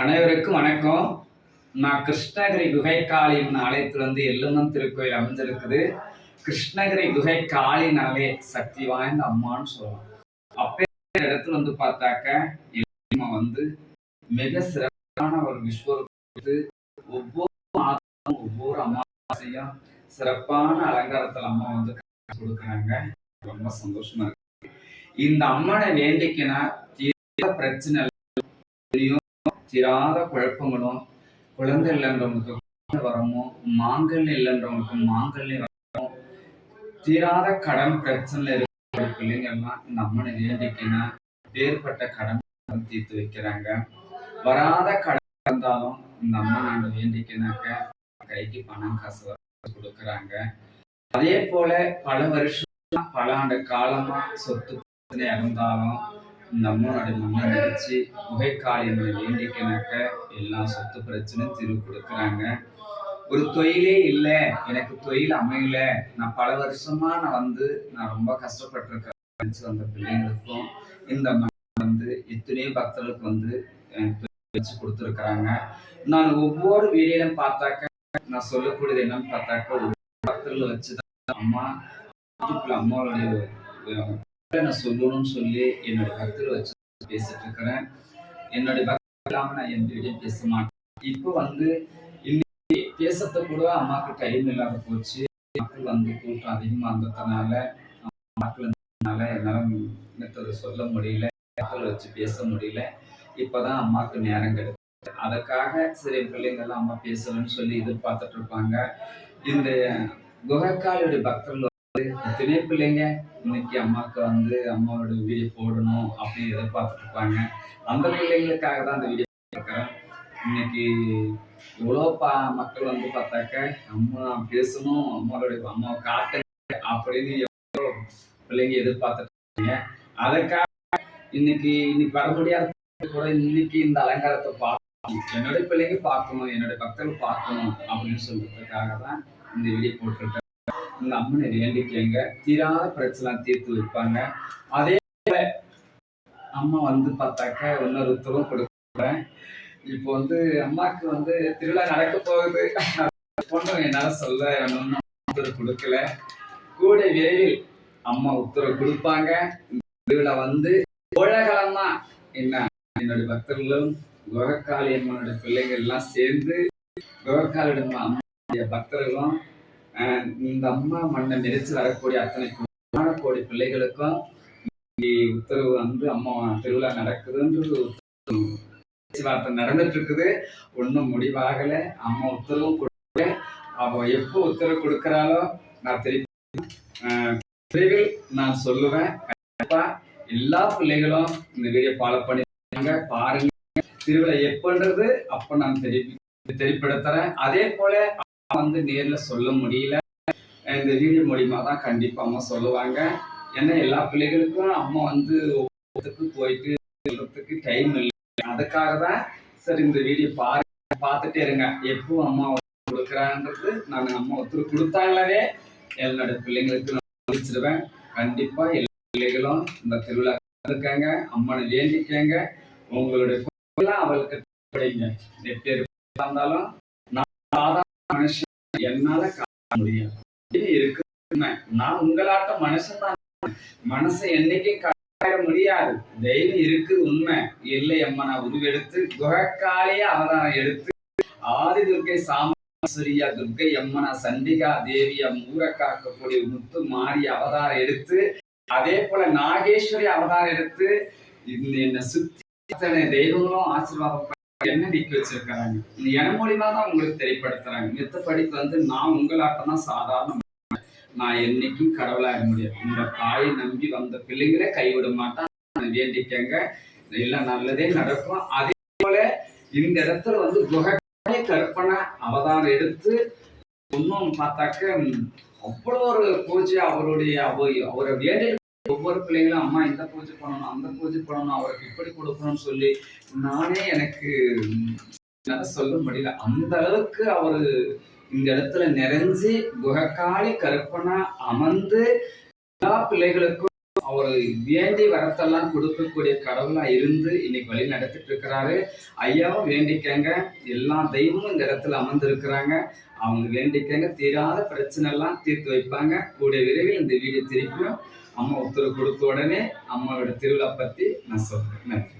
அனைவருக்கும் வணக்கம். நான் கிருஷ்ணகிரி குகை காளியின் ஆலயத்திலிருந்து எல்லுமன் திருக்கோயில் அமைஞ்சிருக்குது கிருஷ்ணகிரி குகை காளினாலே சக்தி வாய்ந்த அம்மான்னு சொல்லலாம். அப்பே இடத்துல வந்து பார்த்தாக்க எல்லம்மா வந்து மிக சிறப்பான ஒரு விஸ்வரூபத்து ஒவ்வொரு மாதமும் ஒவ்வொரு அமாவாசையும் சிறப்பான அலங்காரத்தில் அம்மா வந்து கொடுக்குறாங்க. ரொம்ப சந்தோஷமா இருக்கு. இந்த அம்மனை வேண்டிக்கினா தீர பிரச்சனை தீராத குழப்பங்களும் குழந்தை இல்லைன்றவங்களுக்கு குழந்தை வரமும் மாங்கல்யம் இல்லைன்றவங்களுக்கு மாங்கல்யம் வரமும் தீராத கடன் பிரச்சனை இருக்கிற பிள்ளைங்கள்லாம் இந்த அம்மனை வேண்டிக்கினா வேறுபட்ட கடன் தீர்த்து வைக்கிறாங்க. வராத கடன் இருந்தாலும் இந்த அம்மனை வேண்டிக்கினாக்க கைக்கு பணம் காசு கொடுக்குறாங்க. அதே போல பல வருஷம் பல ஆண்டு காலமா சொத்து பிரச்சனை இருந்தாலும் இந்த அம்மனோட மண்ணை நினைச்சு புகைக்காலியனை வேண்டிக்கனாக்க எல்லா சொத்து பிரச்சனையும் தீர்வு கொடுக்குறாங்க. ஒரு தொழிலே இல்லை எனக்கு தொழில் அமையல நான் பல வருஷமா நான் வந்து நான் ரொம்ப கஷ்டப்பட்டிருக்கேன். வந்த பிள்ளைங்களுக்கும் இந்த வந்து எத்தனையோ பக்தர்களுக்கு வந்து தொழில் வச்சு கொடுத்துருக்குறாங்க. நான் ஒவ்வொரு வீடியோலையும் பார்த்தாக்க நான் சொல்லக்கூடியது என்னன்னு பார்த்தாக்க ஒரு பக்தர்களை வச்சுதான் அம்மா யூடியூப்ல அம்மாவுடைய நான் சொல்லணும்னு சொல்லி என்னோட பக்தர்களை வச்சு பேசிட்டு இருக்கிறேன். என்னுடைய பக்தர் இல்லாம நான் எந்த வீடியோ பேச மாட்டேன். இப்போ வந்து இன்னைக்கு பேசத்த கூட அம்மாவுக்கு டைம் இல்லாத போச்சு. மக்கள் வந்து கூட்டம் அதிகமா இருந்ததுனால மக்கள் இருந்ததுனால என்னால சொல்ல முடியல மக்கள் வச்சு பேச முடியல. இப்பதான் அம்மாவுக்கு நேரம் கிடைச்சு அதுக்காக சிறிய பிள்ளைங்கெல்லாம் அம்மா பேசணும்னு சொல்லி எதிர்பார்த்துட்டு இருப்பாங்க. இந்த குகைக்காலுடைய பக்தர்கள் திணை பிள்ளைங்க இன்னைக்கு அம்மாவுக்கு வந்து அம்மாவோட வீடியோ போடணும் அப்படின்னு எதிர்பார்த்துட்டு இருப்பாங்க அந்த பிள்ளைங்களுக்காக தான் அந்த வீடியோ பார்க்குறேன் இன்னைக்கு எவ்வளோ பா மக்கள் வந்து பார்த்தாக்க அம்மா பேசணும். அம்மாவோடைய அம்மாவை காட்டுங்க அப்படின்னு எவ்வளோ பிள்ளைங்க எதிர்பார்த்துட்டு இருக்காங்க இன்னைக்கு இன்னைக்கு வர முடியாத கூட இன்னைக்கு இந்த அலங்காரத்தை பார்க்கணும். என்னுடைய பிள்ளைங்க பார்க்கணும் என்னுடைய பக்தர்கள் பார்க்கணும் அப்படின்னு சொல்றதுக்காக தான் இந்த வீடியோ போட்டிருக்கேன். உங்க அம்மனை வேண்டிக்கங்க தீராத பிரச்சனை தீர்த்து வைப்பாங்க. அதே அம்மா வந்து பார்த்தாக்க இன்னொரு உத்தரவும் கொடுக்குறேன் இப்போ வந்து அம்மாவுக்கு வந்து திருவிழா நடக்க போகுது. பொண்ணு என்னால சொல்ல உத்தரவு கொடுக்கல. கூட விரைவில் அம்மா உத்தரவு கொடுப்பாங்க. திருவிழா வந்து கோழகலமா என்ன? என்னுடைய பக்தர்களும் குகக்காளி அம்மனுடைய பிள்ளைகள் எல்லாம் சேர்ந்து குகக்காளியுடைய அம்மாவுடைய பக்தர்களும் இந்த அம்மா மண்ணை மிதிச்சு வரக்கூடிய அத்தனை கோடி பிள்ளைகளுக்கும் உத்தரவு வந்து அம்மா திருவிழா நடக்குதுன்றது பேச்சுவார்த்தை நடந்துட்டு இருக்குது ஒன்றும் முடிவாகல. அம்மா உத்தரவும் கொடுக்க அவ எப்போ உத்தரவு கொடுக்கறாளோ நான் திருப்பி விரைவில் நான் சொல்லுவேன். கண்டிப்பா எல்லா பிள்ளைகளும் இந்த வீடியோ ஃபாலோ பண்ணிருக்காங்க பாருங்க. திருவிழா எப்பன்றது அப்ப நான் தெரிவி தெரிவிப்படுத்துறேன் அதே போல வந்து நேர்ல சொல்ல முடியல. இந்த வீடியோ மூலியமாக தான் கண்டிப்பாக அம்மா சொல்லுவாங்க. ஏன்னா எல்லா பிள்ளைகளுக்கும் அம்மா வந்து ஒவ்வொருத்துக்கு போயிட்டு டைம் இல்லை. அதுக்காக தான் சரி இந்த வீடியோ பாரு பார்த்துட்டே இருங்க. எப்போ அம்மா கொடுக்குறான்றது நான் அம்மா ஒருத்தர் கொடுத்தாங்களே என்னோட பிள்ளைங்களுக்கு நான் முடிச்சிடுவேன் கண்டிப்பாக எல்லா பிள்ளைகளும் இந்த திருவிழா இருக்காங்க அம்மனை வேண்டிக்கங்க. உங்களுடைய அவளுக்கு எப்படிங்க எப்படி இருந்தாலும் நான் சாதாரண மனுஷன் என்னால காண முடியாது இருக்கு நான் உங்களாட்ட மனுஷன் தான். மனசை என்னைக்கு காட்ட முடியாது. தைரியம் இருக்கு உண்மை. இல்லை அம்மா நான் உருவெடுத்து குகக்காலேயே அவதாரம் எடுத்து ஆதி துர்க்கை சாமஸ்வரியா துர்க்கை அம்மனா சண்டிகா தேவியா ஊரை காக்கக்கூடிய முத்து மாறி அவதாரம் எடுத்து அதே போல நாகேஸ்வரி அவதாரம் எடுத்து இந்த என்ன சுத்தி அத்தனை தெய்வங்களும் ஆசீர்வாதம் என்ன நிக்க வச்சிருக்காங்க? இந்த என மூலியமா தான் உங்களுக்கு தெரியப்படுத்துறாங்க. மித்தபடிக்கு வந்து நான் உங்களாட்டம் தான் சாதாரண நான் என்னைக்கும் கடவுளாக முடியாது. இந்த தாயை நம்பி வந்த பிள்ளைங்களே கைவிட மாட்டான் வேண்டிக்கங்க. எல்லாம் நல்லதே நடக்கும். அதே போல இந்த இடத்துல வந்து குகை கற்பனை அவதாரம் எடுத்து இன்னும் பார்த்தாக்க அவ்வளோ ஒரு பூஜை அவருடைய அவரை வேண்டிய ஒவ்வொரு பிள்ளைகளும் அம்மா இந்த பூஜை பண்ணணும் அந்த பூஜை பண்ணணும் அவருக்கு இப்படி கொடுக்கணும்னு சொல்லி நானே எனக்கு என்னால் சொல்ல முடியல. அந்த அளவுக்கு அவர் இந்த இடத்துல நிறைஞ்சு குகக்காளி கற்பனா அமர்ந்து எல்லா பிள்ளைகளுக்கும் அவர் வேண்டி வரத்தெல்லாம் கொடுக்கக்கூடிய கடவுளா இருந்து இன்னைக்கு வழி நடத்திட்டு இருக்கிறாரு. ஐயாவும் வேண்டிக்கங்க. எல்லா தெய்வமும் இந்த இடத்துல அமர்ந்திருக்கிறாங்க. அவங்க வேண்டிக்கங்க. தீராத பிரச்சனை எல்லாம் தீர்த்து வைப்பாங்க. கூடிய விரைவில் இந்த வீடியோ திருப்பியும் அம்மா உத்தரவு கொடுத்த உடனே அம்மாவோட திருவிழா பற்றி நான் சொல்றேன். நன்றி.